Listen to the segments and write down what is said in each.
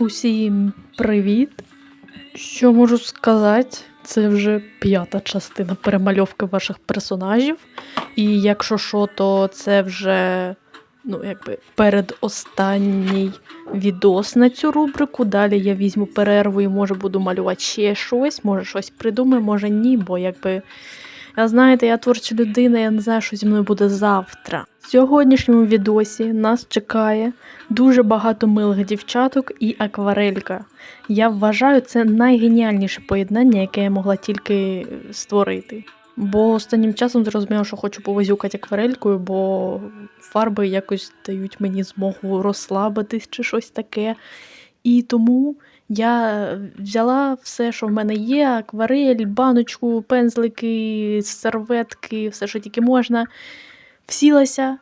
Усім привіт! Що можу сказати? Це вже п'ята частина перемальовки ваших персонажів. І якщо що, то це вже ну, якби передостанній відос на цю рубрику. Далі я візьму перерву і може буду малювати ще щось, може щось придумаю, може ні, бо якби. Я знаєте, я творча людина, я не знаю, що зі мною буде завтра. В сьогоднішньому відосі нас чекає дуже багато милих дівчаток і акварелька. Я вважаю, це найгеніальніше поєднання, яке я могла тільки створити. Бо останнім часом зрозуміла, що хочу повозюкати акварелькою, бо фарби якось дають мені змогу розслабитись чи щось таке. І тому я взяла все, що в мене є: акварель, баночку, пензлики, серветки, все, що тільки можна. Всілася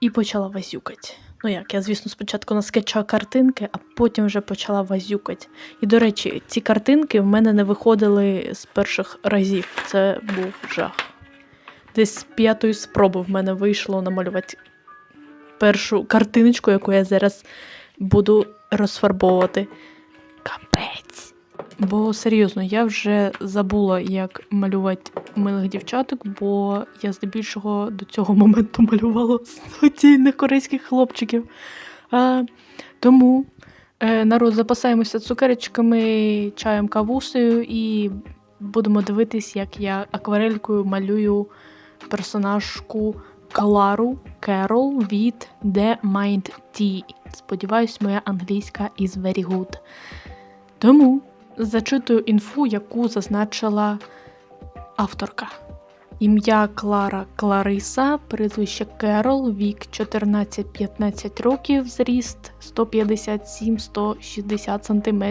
і почала вазюкати. Ну як, я, звісно, спочатку наскетчала картинки, а потім вже почала вазюкати. І, до речі, ці картинки в мене не виходили з перших разів. Це був жах. Десь з п'ятої спроби в мене вийшло намалювати першу картиночку, яку я зараз буду розфарбовувати. Капець. Бо серйозно, я вже забула, як малювати милих дівчаток, бо я здебільшого до цього моменту малювала статійних корейських хлопчиків. А, тому е, народ запасаємося цукерочками, чаєм кавусею і будемо дивитись, як я акварелькою малюю персонажку Клару Керол від The Mind Tea. Сподіваюсь, моя англійська is very good. Тому зачитую інфу, яку зазначила авторка. Ім'я Клара Клариса, прізвище Керол, вік 14-15 років, зріст 157-160 см.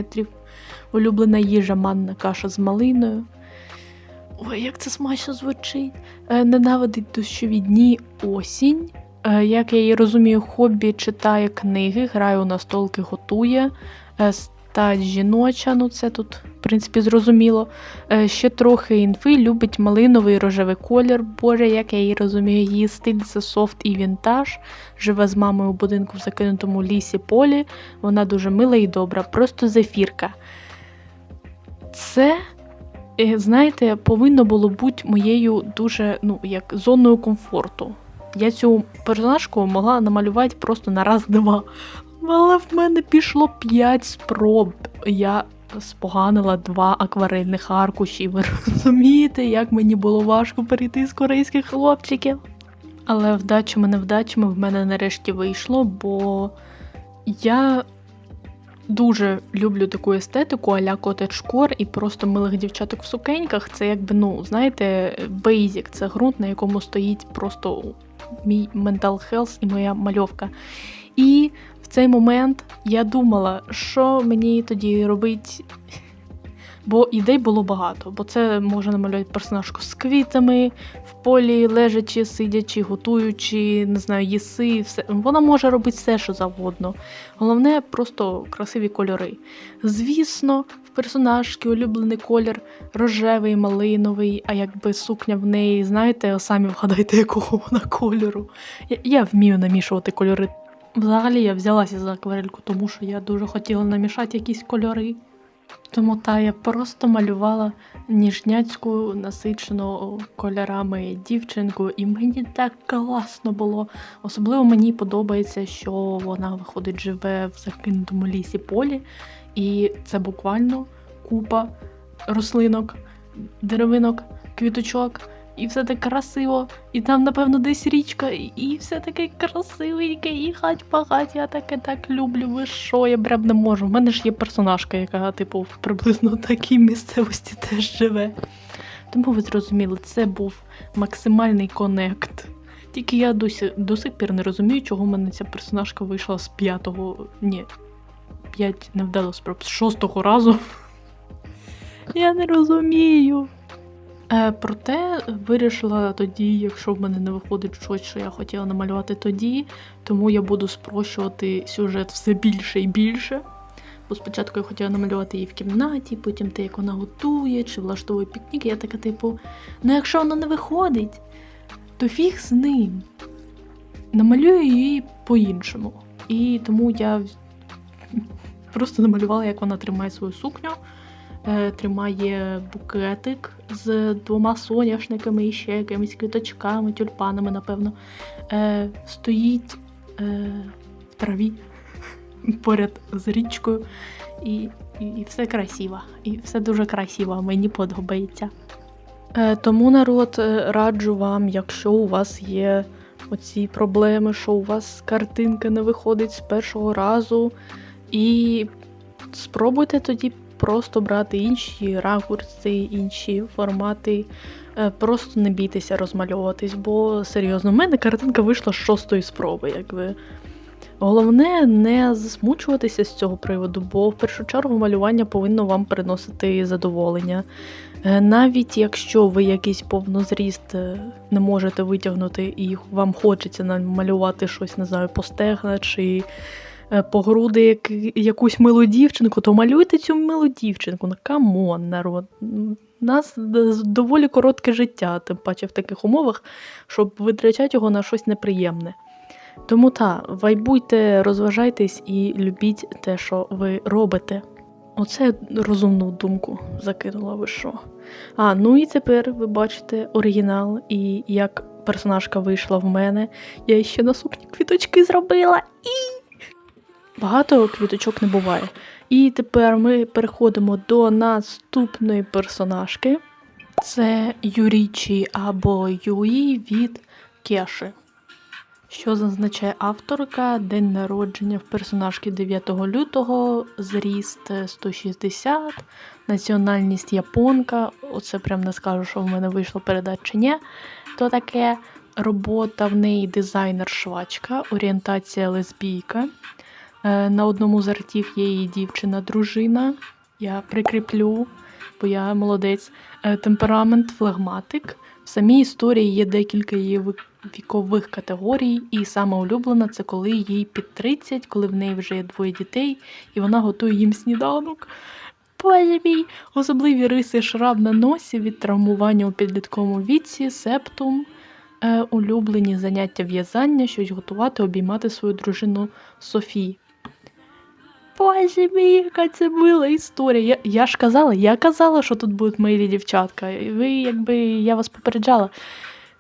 Улюблена їжа манна каша з малиною. Ой, як це смачно звучить. Е, Ненавидить дощові дні осінь. Е, Як я її розумію, хобі читає книги, грає у настолки, готує. Стать жіноча, ну це тут, в принципі, зрозуміло. Е, Ще трохи інфи, любить малиновий рожевий колір. Боже, як я її розумію, її стиль це софт і вінтаж. Живе з мамою у будинку в закинутому лісі полі. Вона дуже мила і добра, просто зефірка. Це, е, знаєте, повинно було бути моєю дуже, ну, як зоною комфорту. Я цю персонажку могла намалювати просто на раз-два. Але в мене пішло 5 спроб. Я споганила два акварельних аркуші. Ви розумієте, як мені було важко перейти з корейських хлопчиків. Але вдачами невдачами в мене нарешті вийшло, бо я дуже люблю таку естетику а-ля котедж-кор і просто милих дівчаток в сукеньках. Це якби, ну, знаєте, бейзік, це ґрунт, на якому стоїть просто мій mental health і моя мальовка. І в цей момент я думала, що мені тоді робити. Бо ідей було багато, бо це можна намалювати персонажку з квітами, в полі лежачи, сидячи, готуючи, не знаю, їси, все. Вона може робити все, що завгодно. Головне просто красиві кольори. Звісно, в персонажки улюблений колір рожевий, малиновий, а якби сукня в неї, знаєте, самі вгадайте, якого вона кольору. Я, я вмію намішувати кольори. Взагалі я взялася за акварельку, тому що я дуже хотіла намішати якісь кольори. Тому та я просто малювала ніжняцьку, насичену кольорами дівчинку, і мені так класно було. Особливо мені подобається, що вона виходить живе в закинутому лісі полі, і це буквально купа рослинок, деревинок, квіточок. І все так красиво, і там, напевно, десь річка, і- все таке красивеньке, і хать пахать, я таке так люблю. Ви що, я прям не можу. У мене ж є персонажка, яка, типу, в приблизно такій місцевості теж живе. Тому ви зрозуміли, це був максимальний конект. Тільки я досі до сих пір не розумію, чого в мене ця персонажка вийшла з п'ятого. Ні, п'ять не вдало спроб, з шостого разу. Я не розумію. Е, проте вирішила тоді, якщо в мене не виходить щось, що я хотіла намалювати тоді, тому я буду спрощувати сюжет все більше і більше. Бо спочатку я хотіла намалювати її в кімнаті, потім те, як вона готує, чи влаштовує пікнік. Я така, типу, ну якщо воно не виходить, то фіг з ним. Намалюю її по-іншому. І тому я просто намалювала, як вона тримає свою сукню, тримає букетик з двома соняшниками і ще якимись квіточками, тюльпанами, напевно. Е, стоїть е, в траві поряд з річкою, і, і, все красиво. І все дуже красиво, мені подобається. Е, тому народ е, раджу вам, якщо у вас є оці проблеми, що у вас картинка не виходить з першого разу, і спробуйте тоді просто брати інші ракурси, інші формати. Е, Просто не бійтеся розмальовуватись, бо серйозно, в мене картинка вийшла з шостої спроби, якби. Головне не засмучуватися з цього приводу, бо в першу чергу малювання повинно вам приносити задоволення. Е, Навіть якщо ви якийсь повнозріст е, не можете витягнути і вам хочеться намалювати щось, не знаю, по стегна чи по груди як, якусь милу дівчинку, то малюйте цю милу дівчинку. Камон, народ. У нас доволі коротке життя, тим паче в таких умовах, щоб витрачати його на щось неприємне. Тому та, вайбуйте, розважайтесь і любіть те, що ви робите. Оце розумну думку закинула ви що. А, ну і тепер ви бачите оригінал і як персонажка вийшла в мене. Я ще на сукні квіточки зробила і. Багато квіточок не буває. І тепер ми переходимо до наступної персонажки. Це Юрічі або Юї від Кеши. Що зазначає авторка, день народження в персонажки 9 лютого, зріст 160, національність японка. Оце прям не скажу, що в мене вийшло передати чи ні. То таке робота в неї дизайнер-швачка, орієнтація лесбійка. Е, На одному з артів є її дівчина-дружина. Я прикріплю, бо я молодець. Е, Темперамент флегматик. В самій історії є декілька її вікових категорій, і саме улюблена це коли їй під 30, коли в неї вже є двоє дітей, і вона готує їм сніданок. Боже мій! Особливі риси шрам на носі від травмування у підлітковому віці, септум, е, улюблені заняття в'язання, щось готувати, обіймати свою дружину Софі. Боже мій, яка це мила історія. Я, я ж казала, я казала, що тут будуть милі дівчатка. І ви, якби я вас попереджала.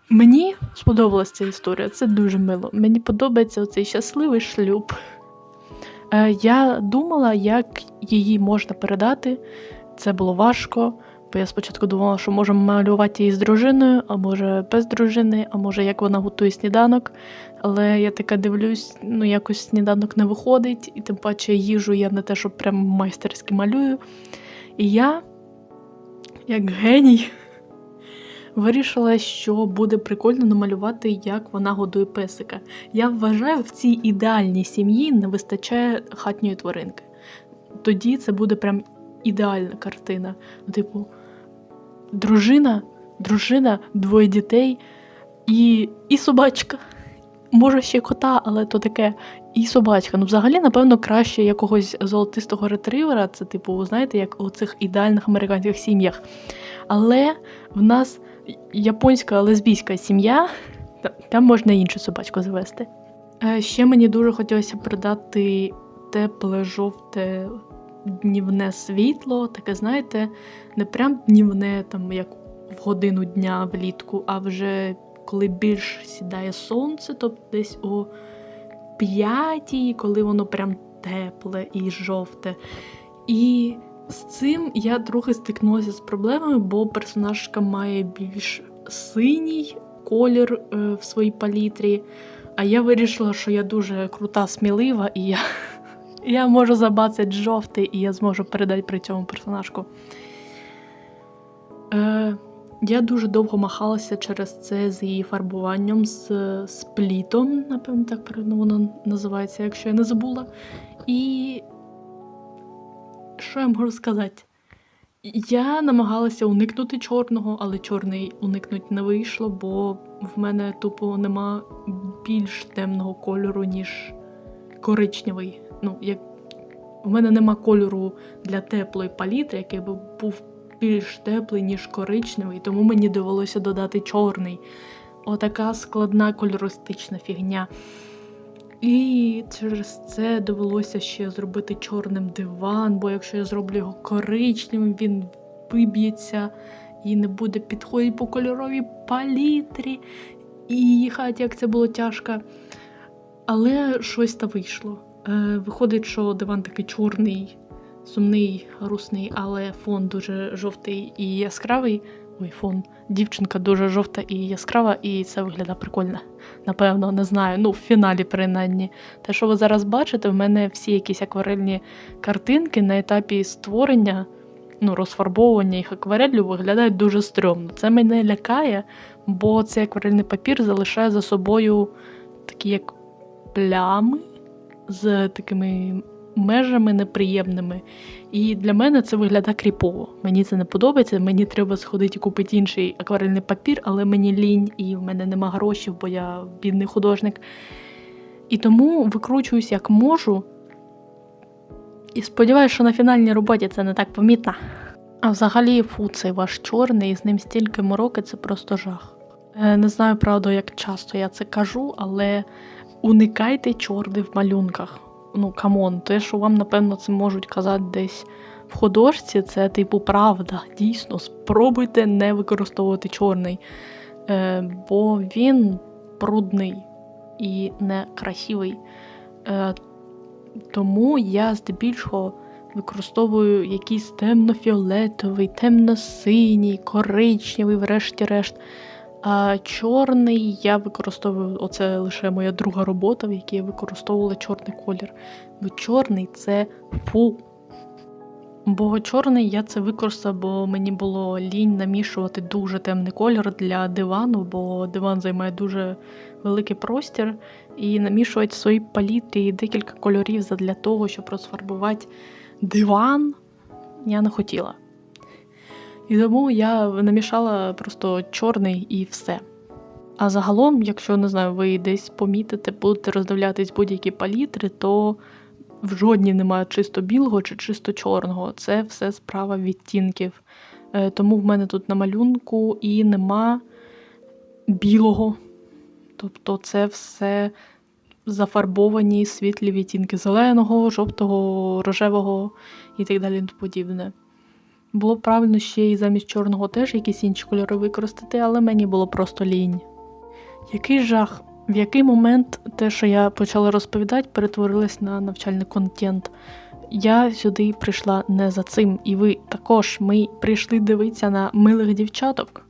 Мені сподобалася ця історія, це дуже мило. Мені подобається цей щасливий шлюб. Е, я думала, як її можна передати. Це було важко, бо я спочатку думала, що можемо малювати її з дружиною, а може без дружини, а може як вона готує сніданок. Але я така дивлюсь, ну якось сніданок не виходить, і тим паче їжу я не те, що прям майстерськи малюю. І я, як геній, вирішила, що буде прикольно намалювати, як вона годує песика. Я вважаю, в цій ідеальній сім'ї не вистачає хатньої тваринки. Тоді це буде прям ідеальна картина. Ну, Типу, дружина, дружина, двоє дітей і, і собачка. Може, ще кота, але то таке. І собачка. Ну, взагалі, напевно, краще якогось золотистого ретривера. Це, типу, знаєте, як у цих ідеальних американських сім'ях. Але в нас японська лесбійська сім'я, там можна іншу собачку завести. Е, Ще мені дуже хотілося придати тепле жовте днівне світло, таке, знаєте, не прям днівне, там як в годину дня влітку, а вже коли більш сідає сонце, тобто десь о п'ятій, коли воно прям тепле і жовте. І з цим я трохи стикнулася з проблемами, бо персонажка має більш синій колір е, в своїй палітрі. А я вирішила, що я дуже крута, смілива, і я, я можу забацати жовтий, і я зможу передати при цьому персонажку. Е, я дуже довго махалася через це з її фарбуванням, з сплітом, напевно, так правильно воно називається, якщо я не забула. І що я можу сказати? Я намагалася уникнути чорного, але чорний уникнути не вийшло, бо в мене тупо нема більш темного кольору, ніж коричневий. Ну, як в мене нема кольору для теплої палітри, який би був більш теплий, ніж коричневий, тому мені довелося додати чорний. Отака складна кольористична фігня. І через це довелося ще зробити чорним диван, бо якщо я зроблю його коричневим, він виб'ється і не буде підходити по кольоровій палітрі. І їхати, як це було тяжко. Але щось та вийшло. Е, виходить, що диван такий чорний, сумний, грустний, але фон дуже жовтий і яскравий. Ой, фон. Дівчинка дуже жовта і яскрава, і це виглядає прикольно. Напевно, не знаю. Ну, в фіналі, принаймні. Те, що ви зараз бачите, в мене всі якісь акварельні картинки на етапі створення, ну, розфарбовування їх аквареллю виглядають дуже стрьомно. Це мене лякає, бо цей акварельний папір залишає за собою такі як плями з такими межами неприємними. І для мене це виглядає кріпово. Мені це не подобається. Мені треба сходити і купити інший акварельний папір, але мені лінь, і в мене нема грошей, бо я бідний художник. І тому викручуюсь як можу. І сподіваюся, що на фінальній роботі це не так помітно. А взагалі, фу, цей ваш чорний, і з ним стільки мороки, це просто жах. Е, Не знаю, правда, як часто я це кажу, але уникайте чорний в малюнках. Ну, камон, те, що вам, напевно, це можуть казати десь в художці, це типу правда. Дійсно, спробуйте не використовувати чорний, е, бо він брудний і некрасивий. Е, тому я здебільшого використовую якийсь темно-фіолетовий, темно-синій, коричневий, врешті-решт. А чорний я використовую, оце лише моя друга робота, в якій я використовувала чорний колір. Бо чорний це фу. Бо чорний я це використав, бо мені було лінь намішувати дуже темний колір для дивану, бо диван займає дуже великий простір, і намішувати в своїй палітрі декілька кольорів для того, щоб розфарбувати диван, я не хотіла. І тому я намішала просто чорний і все. А загалом, якщо не знаю, ви десь помітите, будете роздивлятись будь-які палітри, то в жодній немає чисто білого чи чисто чорного. Це все справа відтінків. Е, Тому в мене тут на малюнку і нема білого. Тобто це все зафарбовані світлі відтінки зеленого, жовтого, рожевого і так далі. подібне. Було б правильно ще і замість чорного теж якісь інші кольори використати, але мені було просто лінь. Який жах, в який момент те, що я почала розповідати, перетворилось на навчальний контент. Я сюди прийшла не за цим, і ви також ми прийшли дивитися на милих дівчаток.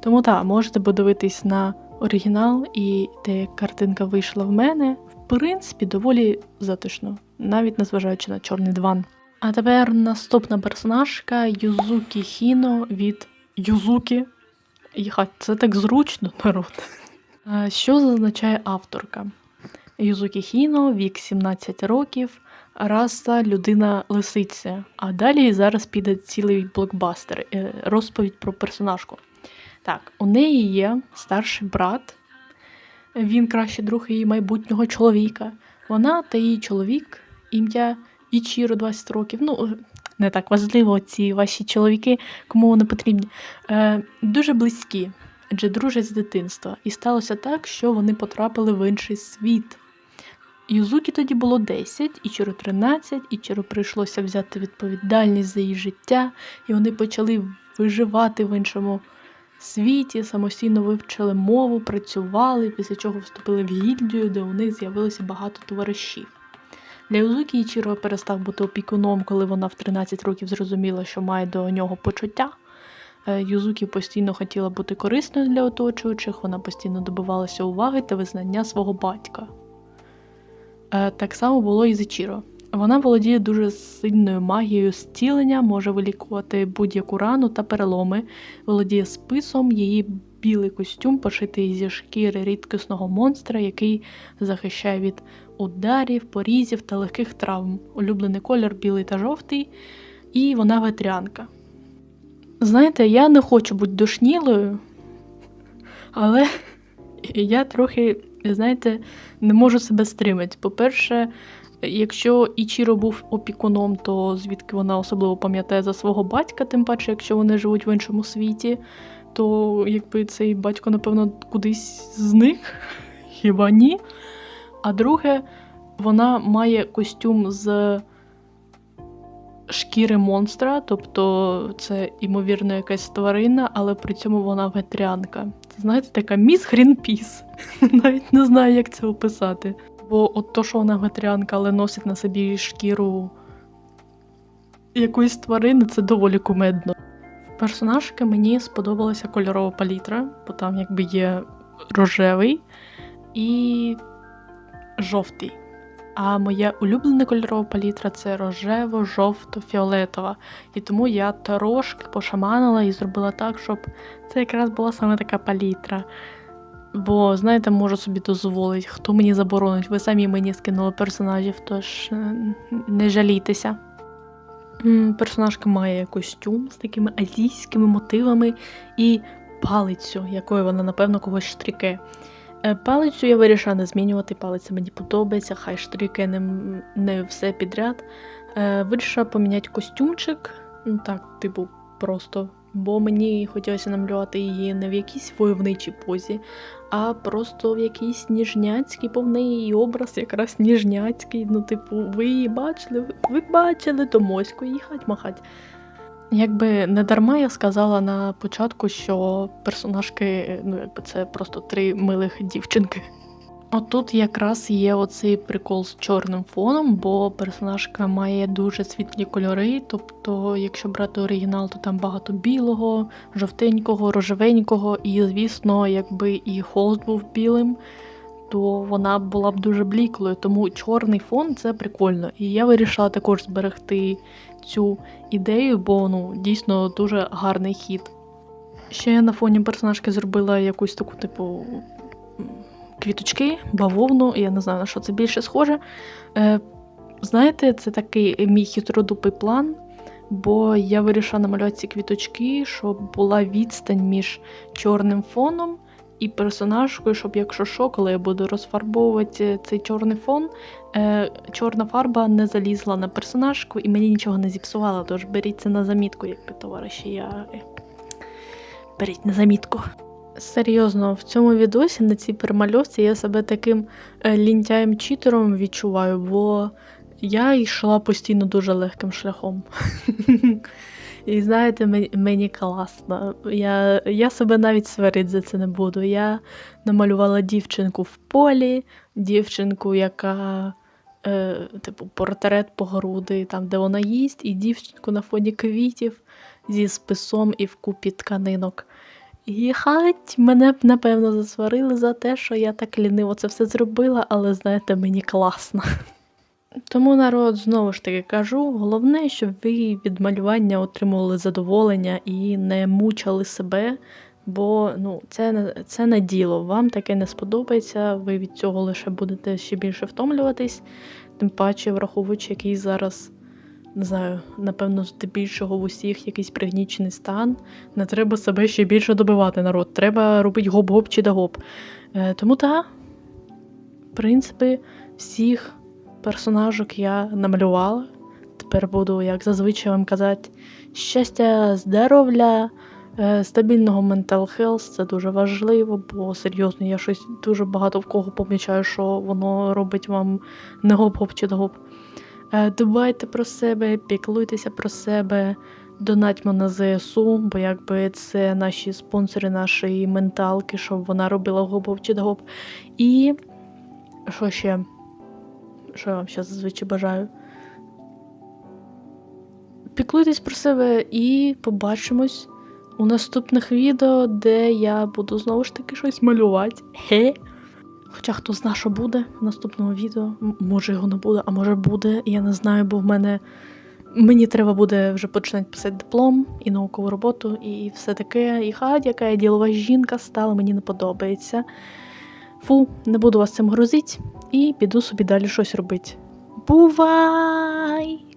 Тому так, можете подивитись на оригінал, і те, як картинка вийшла в мене, в принципі, доволі затишно, навіть незважаючи на чорний диван. А тепер наступна персонажка Юзукі Хіно від Юзукі. Їхать, це так зручно, народ. Що зазначає авторка? Юзукі Хіно, вік 17 років, раса людина лисиця. А далі зараз піде цілий блокбастер. е, Розповідь про персонажку. Так, у неї є старший брат. Він кращий друг її майбутнього чоловіка. Вона та її чоловік, ім'я Ічіро 20 років. Ну, не так важливо, ці ваші чоловіки, кому вони потрібні. Е, дуже близькі, адже дружать з дитинства. І сталося так, що вони потрапили в інший світ. Юзукі тоді було 10, Ічіро 13, Ічіро прийшлося взяти відповідальність за її життя, і вони почали виживати в іншому світі, самостійно вивчили мову, працювали, після чого вступили в гільдію, де у них з'явилося багато товаришів. Для Юзукі Ічіро перестав бути опікуном, коли вона в 13 років зрозуміла, що має до нього почуття. Е, Юзукі постійно хотіла бути корисною для оточуючих, вона постійно добивалася уваги та визнання свого батька. Е, Так само було і з Ічіро. Вона володіє дуже сильною магією зцілення, може вилікувати будь-яку рану та переломи, володіє списом, її білий костюм пошитий зі шкіри рідкісного монстра, який захищає від ударів, порізів та легких травм. Улюблений колір білий та жовтий, і вона ветрянка. Знаєте, я не хочу бути душнілою, але я трохи, знаєте, не можу себе стримати. По-перше, якщо Ічіро був опікуном, то звідки вона особливо пам'ятає за свого батька, тим паче, якщо вони живуть в іншому світі, то якби цей батько, напевно, кудись зник, хіба ні? А друге, вона має костюм з шкіри монстра, тобто це, ймовірно, якась тварина, але при цьому вона вегетаріанка. Це знаєте, така міс Грінпіс. Навіть не знаю, як це описати. Бо от то, що вона вегетаріанка, але носить на собі шкіру якоїсь тварини, це доволі кумедно. В персонажки мені сподобалася кольорова палітра, бо там якби є рожевий і жовтий. А моя улюблена кольорова палітра це рожево-жовто-фіолетова. І тому я трошки пошаманила і зробила так, щоб це якраз була саме така палітра. Бо, знаєте, можу собі дозволити, хто мені заборонить, ви самі мені скинули персонажів, тож е, не жалійтеся. Персонажка має костюм з такими азійськими мотивами і палицю, якою вона, напевно, когось штріке. Е, Палицю я вирішила не змінювати, палиця мені подобається, хай штріке не, не все підряд. Е, Вирішила поміняти костюмчик, ну так, типу, просто. Бо мені хотілося намалювати її не в якійсь войовничій позі, а просто в якійсь ніжняцькій, бо в неї образ якраз ніжняцький. Ну, типу, ви її бачили, ви бачили до Моську їхать, махать. Якби не дарма я сказала на початку, що персонажки, ну якби це просто три милих дівчинки. Отут якраз є оцей прикол з чорним фоном, бо персонажка має дуже світлі кольори. Тобто, якщо брати оригінал, то там багато білого, жовтенького, рожевенького, і, звісно, якби і холст був білим, то вона була б дуже бліклою. Тому чорний фон це прикольно. І я вирішила також зберегти цю ідею, бо ну дійсно дуже гарний хід. Ще я на фоні персонажки зробила якусь таку, типу, квіточки, бавовну, я не знаю на що це більше схоже. Е, знаєте, це такий мій хитродупий план, бо я вирішила намалювати ці квіточки, щоб була відстань між чорним фоном і персонажкою, щоб якщо що, коли я буду розфарбовувати цей чорний фон, е, чорна фарба не залізла на персонажку і мені нічого не зіпсувала. Тож беріть це на замітку, якби товариші. Я... е, Беріть на замітку. Серйозно, в цьому відосі на цій перемальовці я себе таким е, лінтяєм-читером відчуваю, бо я йшла постійно дуже легким шляхом. І знаєте, мені, класно. Я, я себе навіть сварити за це не буду. Я намалювала дівчинку в полі, дівчинку, яка, е, типу, портрет по груди, там, де вона їсть, і дівчинку на фоні квітів зі списом і вкупі тканинок. І хать мене б напевно засварили за те, що я так ліниво це все зробила, але знаєте, мені класно. Тому народ знову ж таки кажу: головне, щоб ви від малювання отримували задоволення і не мучили себе, бо ну, це, це не діло. Вам таке не сподобається, ви від цього лише будете ще більше втомлюватись, тим паче, враховуючи, який зараз, не знаю, напевно, здебільшого в усіх якийсь пригнічений стан. Не треба себе ще більше добивати, народ. Треба робити гоп-гоп чи да гоп. Е, тому так, в принципі, всіх персонажок я намалювала. Тепер буду, як зазвичай вам казати, щастя, здоров'я, е, стабільного mental health, це дуже важливо, бо серйозно, я щось дуже багато в кого помічаю, що воно робить вам не гоп-гоп чи гоп. Е, Дбайте про себе, піклуйтеся про себе, донатьмо на ЗСУ, бо якби це наші спонсори нашої менталки, щоб вона робила гоп-гоп чи гоп. І що ще? Що я вам ще зазвичай бажаю? Піклуйтесь про себе і побачимось у наступних відео, де я буду знову ж таки щось малювати. Хе. Хоча хто зна, що буде в наступному відео. Може його не буде, а може буде. Я не знаю, бо в мене мені треба буде вже починати писати диплом і наукову роботу, і все таке. І хать, яка я ділова жінка стала, мені не подобається. Фу, не буду вас цим грозити і піду собі далі щось робити. Бувай!